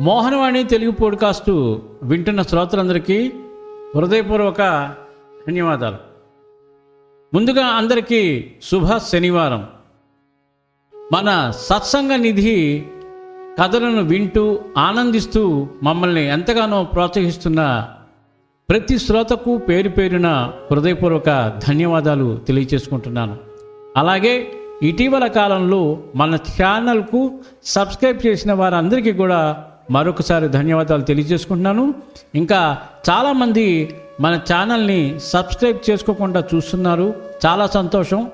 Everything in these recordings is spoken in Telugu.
మోహనవాణి తెలుగు పోడ్కాస్టు వింటున్న శ్రోతలందరికీ హృదయపూర్వక ధన్యవాదాలు. ముందుగా అందరికీ శుభ శనివారం. మన సత్సంగ నిధి కథలను వింటూ ఆనందిస్తూ మమ్మల్ని ఎంతగానో ప్రోత్సహిస్తున్న ప్రతి శ్రోతకు పేరు పేరున హృదయపూర్వక ధన్యవాదాలు తెలియచేసుకుంటున్నాను. అలాగే ఇటీవల కాలంలో మన ఛానల్కు సబ్స్క్రైబ్ చేసిన వారందరికీ కూడా మరొకసారి ధన్యవాదాలు తెలియజేసుకుంటున్నాను. ఇంకా చాలామంది మన ఛానల్ని సబ్స్క్రైబ్ చేసుకోకుండా చూస్తున్నారు. చాలా సంతోషం.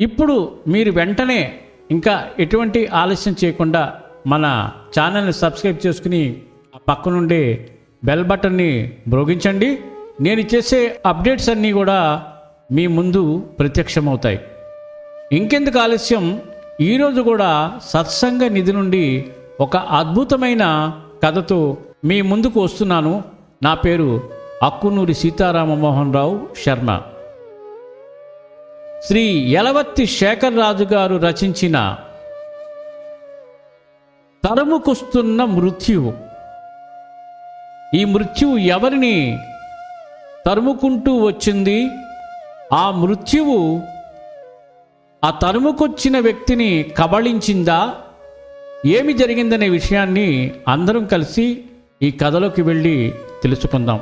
ఇప్పుడు మీరు వెంటనే ఇంకా ఎటువంటి ఆలస్యం చేయకుండా మన ఛానల్ని సబ్స్క్రైబ్ చేసుకుని పక్కనుండే పక్క నుండి బెల్ బటన్ని మ్రోగించండి. నేను చేసే అప్డేట్స్ అన్నీ కూడా మీ ముందు ప్రత్యక్షమవుతాయి. ఇంకెందుకు ఆలస్యం? ఈరోజు కూడా సత్సంగ నిధి నుండి ఒక అద్భుతమైన కథతో మీ ముందుకు వస్తున్నాను. నా పేరు అక్కునూరి సీతారామమోహన్ రావు శర్మ. శ్రీ యలవత్తి శేఖర్ రాజు గారు రచించిన తరుముకొస్తున్న మృత్యువు. ఈ మృత్యువు ఎవరిని తరుముకుంటూ వచ్చింది? ఆ మృత్యువు ఆ తరుముకొచ్చిన వ్యక్తిని కబళించిందా? ఏమి జరిగిందనే విషయాన్ని అందరం కలిసి ఈ కథలోకి వెళ్ళి తెలుసుకుందాం.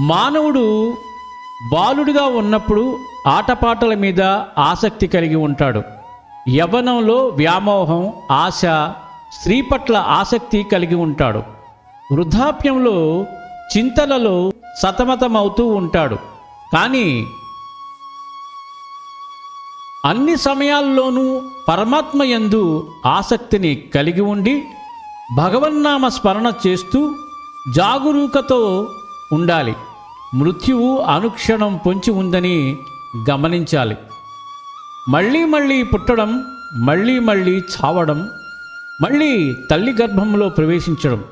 మానవుడు బాలుడిగా ఉన్నప్పుడు ఆటపాటల మీద ఆసక్తి కలిగి ఉంటాడు. యవ్వనంలో వ్యామోహం ఆశ స్త్రీ పట్ల ఆసక్తి కలిగి ఉంటాడు. వృద్ధాప్యంలో చింతలలో సతమతమవుతూ ఉంటాడు. కానీ అన్ని సమయాల్లోనూ పరమాత్మ యందు ఆసక్తిని కలిగి ఉండి భగవన్నామ స్మరణ చేస్తూ జాగరూకతో ఉండాలి. మృత్యువు అనుక్షణం పొంచి ఉందని గమనించాలి. మళ్ళీ మళ్ళీ పుట్టడం మళ్ళీ మళ్ళీ చావడం మళ్ళీ తల్లి గర్భంలో ప్రవేశించడం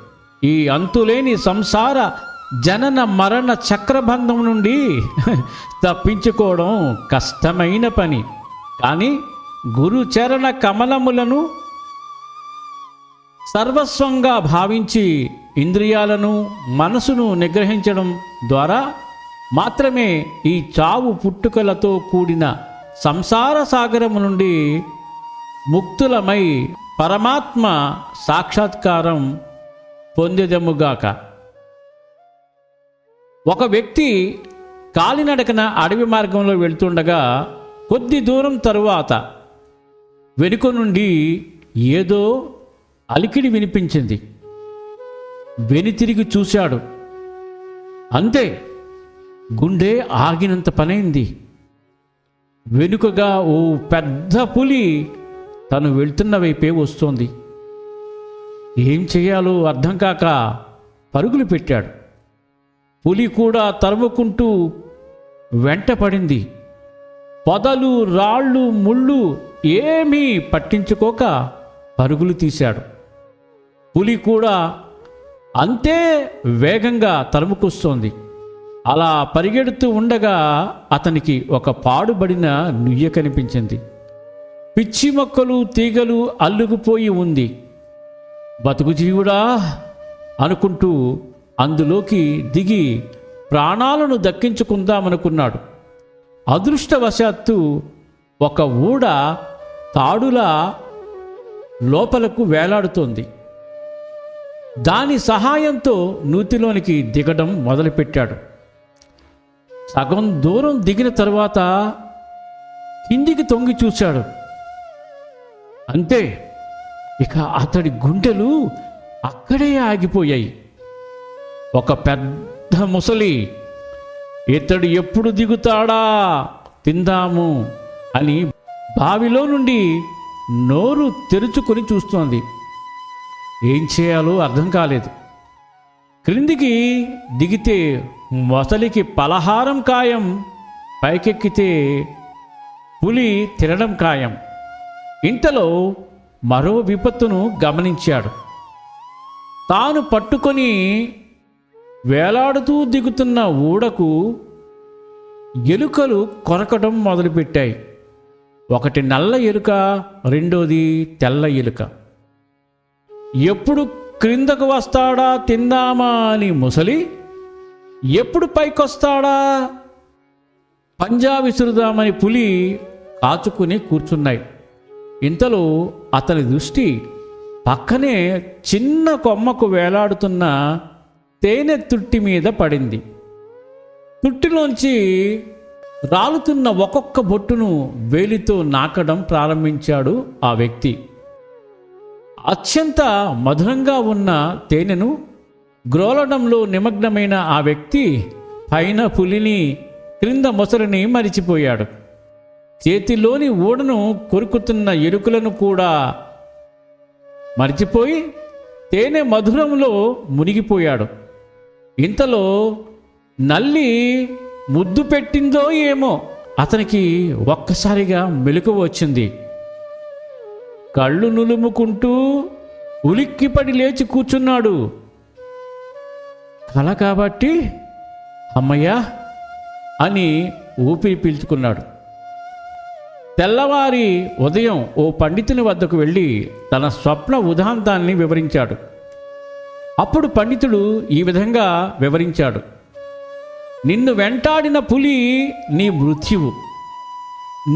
ఈ అంతులేని సంసార జనన మరణ చక్రబంధం నుండి తప్పించుకోవడం కష్టమైన పని. కానీ గురుచరణ కమలములను సర్వస్వంగా భావించి ఇంద్రియాలను మనసును నిగ్రహించడం ద్వారా మాత్రమే ఈ చావు పుట్టుకలతో కూడిన సంసార సాగరము నుండి ముక్తులమై పరమాత్మ సాక్షాత్కారం పొందెదముగాక. ఒక వ్యక్తి కాలినడకన అడవి మార్గంలో వెళ్తుండగా కొద్ది దూరం తరువాత వెనుక నుండి ఏదో అలికిడి వినిపించింది. వెనుతిరిగి చూశాడు. అంతే గుండె ఆగినంత పనైంది. వెనుకగా ఓ పెద్ద పులి తను వెళ్తున్న వైపే వస్తోంది. ఏం చేయాలో అర్థం కాక పరుగులు పెట్టాడు. పులి కూడా తరుముకుంటూ వెంట పడింది. పొదలు రాళ్ళు ముళ్ళు ఏమీ పట్టించుకోక పరుగులు తీశాడు. పులి కూడా అంతే వేగంగా తరుముకొస్తోంది. అలా పరిగెడుతూ ఉండగా అతనికి ఒక పాడుబడిన నుయ్య కనిపించింది. పిచ్చి మొక్కలు తీగలు అల్లుకుపోయి ఉంది. బతుకు జీవుడా అనుకుంటూ అందులోకి దిగి ప్రాణాలను దక్కించుకుందామనుకున్నాడు. అదృష్టవశాత్తు ఒక ఊడ తాడులా లోపలకు వేలాడుతోంది. దాని సహాయంతో నూతిలోనికి దిగడం మొదలుపెట్టాడు. సగం దూరం దిగిన తర్వాత కిందికి తొంగి చూశాడు. అంతే ఇక అతడి గుండెలు అక్కడే ఆగిపోయాయి. ఒక పెద్ద ముసలి ఇతడు ఎప్పుడు దిగుతాడా? తిందాము అని బావిలో నుండి నోరు తెరుచుకొని చూస్తోంది. ఏం చేయాలో అర్థం కాలేదు. క్రిందికి దిగితే మొసలికి పలహారం ఖాయం పైకెక్కితే పులి తినడం ఖాయం ఇంతలో మరో విపత్తును గమనించాడు. తాను పట్టుకొని వేలాడుతూ దిగుతున్న ఊడకు ఎలుకలు కొరకడం మొదలుపెట్టాయి. ఒకటి నల్ల ఎలుక రెండోది తెల్ల ఎలుక. ఎప్పుడు క్రిందకు వస్తాడా తిందామా అని ముసలి ఎప్పుడు పైకొస్తాడా పంజా విసురుదామని పులి కాచుకుని కూర్చున్నాయి. ఇంతలో అతని దృష్టి పక్కనే చిన్న కొమ్మకు వేలాడుతున్న తేనె తుట్టి మీద పడింది. తుట్టిలోంచి రాలుతున్న ఒక్కొక్క బొట్టును వేలితో నాకడం ప్రారంభించాడు ఆ వ్యక్తి. అత్యంత మధురంగా ఉన్న తేనెను గ్రోలడంలో నిమగ్నమైన ఆ వ్యక్తి పైన పులిని క్రింద మొసలిని మరిచిపోయాడు. చేతిలోని ఊడను కొరుకుతున్న ఎరుకులను కూడా మరిచిపోయి తేనె మధురంలో మునిగిపోయాడు. ఇంతలో నల్లి ముద్దు పెట్టిందో ఏమో అతనికి ఒక్కసారిగా మెలకు వచ్చింది. కళ్ళు నులుముకుంటూ ఉలిక్కిపడి లేచి కూర్చున్నాడు. కల కాబట్టి అమ్మయ్యా అని ఊపిరి పీల్చుకున్నాడు. తెల్లవారి ఉదయం ఓ పండితుని వద్దకు వెళ్ళి తన స్వప్న ఉదాంతాన్ని వివరించాడు. అప్పుడు పండితుడు ఈ విధంగా వివరించాడు. నిన్ను వెంటాడిన పులి నీ మృత్యువు.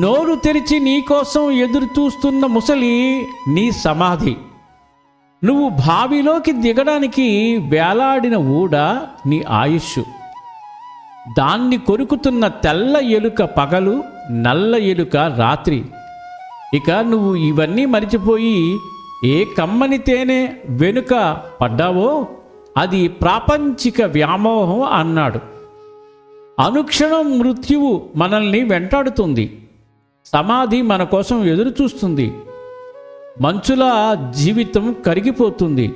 నోరు తెరిచి నీకోసం ఎదురు చూస్తున్న ముసలి నీ సమాధి. నువ్వు బావిలోకి దిగడానికి వేలాడిన ఊడ నీ ఆయుష్ దాన్ని కొరుకుతున్న తెల్ల ఎలుక పగలు నల్ల ఎలుక రాత్రి. ఇక నువ్వు ఇవన్నీ మరిచిపోయి ఏ కమ్మని తేనె వెనుక పడ్డావో అది ప్రాపంచిక వ్యామోహం అన్నాడు. అనుక్షణం మృత్యువు మనల్ని వెంటాడుతుంది. సమాధి మన కోసం ఎదురు చూస్తుంది జీవితం కరిగిపోతుంది.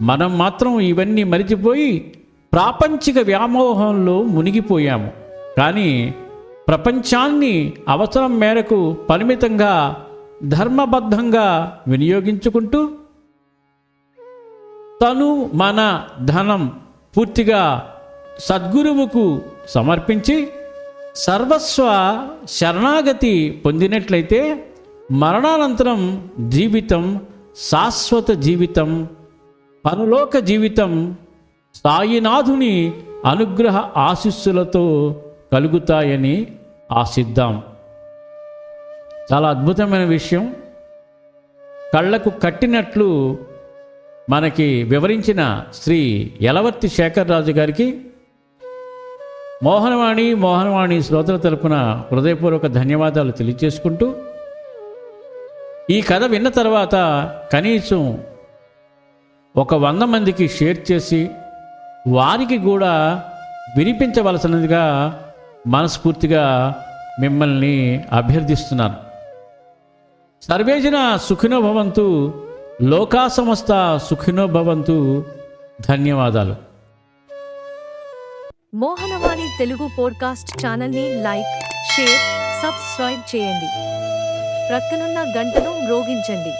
మనం మాత్రం ఇవన్నీ మరిచిపోయి ప్రాపంచిక వ్యామోహంలో మునిగిపోయాము. కానీ ప్రపంచాన్ని అవసరం మేరకు పరిమితంగా ధర్మబద్ధంగా వినియోగించుకుంటూ తను మన ధనం పూర్తిగా సద్గురువుకు సమర్పించి సర్వస్వ శరణాగతి పొందినట్లయితే మరణానంతరం జీవితం శాశ్వత జీవితం పరలోక జీవితం సాయినాథుని అనుగ్రహ ఆశీస్సులతో కలుగుతాయని ఆశిద్దాం. చాలా అద్భుతమైన విషయం. కళ్ళకు కట్టినట్లు మనకి వివరించిన శ్రీ యలవర్తి శేఖర్ రాజు గారికి మోహనవాణి మోహనవాణి శ్రోతల తరపున హృదయపూర్వక ధన్యవాదాలు తెలియజేసుకుంటూ ఈ కథ విన్న తర్వాత కనీసం ఒక వంద మందికి షేర్ చేసి వారికి కూడా వినిపించవలసినదిగా మనస్ఫూర్తిగా మిమ్మల్ని అభ్యర్థిస్తున్నాను. సర్వేజన సుఖినో భవంతు లోకా సమస్త సుఖినో భవంతు ధన్యవాదాలు. మోహనవాణి తెలుగు పోడ్కాస్ట్ ఛానల్ని లైక్ షేర్ సబ్స్క్రైబ్ చేయండి. ప్రక్కనున్న గంటను మ్రోగించండి